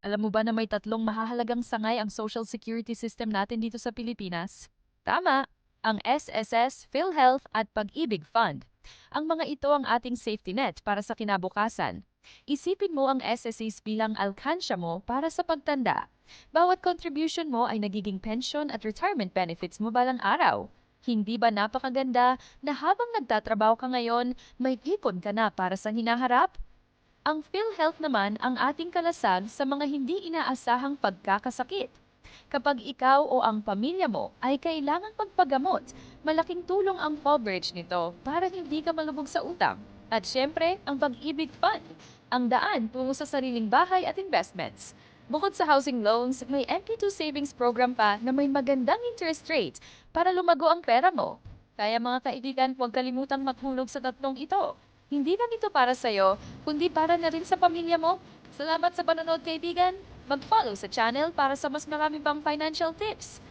Alam mo ba na may tatlong mahahalagang sangay ang social security system natin dito sa Pilipinas? Tama, ang SSS, PhilHealth at Pag-ibig Fund. Ang mga ito ang ating safety net para sa kinabukasan. Isipin mo ang SSS bilang alkansya mo para sa pagtanda. Bawat contribution mo ay nagiging pension at retirement benefits mo balang araw. Hindi ba napakaganda na habang nagtatrabaho ka ngayon, may ipon ka na para sa hinaharap? Ang PhilHealth naman ang ating kalasag sa mga hindi inaasahang pagkakasakit. Kapag ikaw o ang pamilya mo ay kailangang magpagamot, malaking tulong ang coverage nito para hindi ka malubog sa utang. At syempre, ang pag-ibig fund, ang daan tungo sa sariling bahay at investments. Bukod sa housing loans, may MP2 savings program pa na may magandang interest rate para lumago ang pera mo. Kaya mga kaibigan, huwag kalimutang maghulog sa tatlong ito. Hindi lang ito para sa'yo, kundi para na rin sa pamilya mo. Salamat sa panonood kaibigan. Mag-follow sa channel para sa mas marami pang financial tips.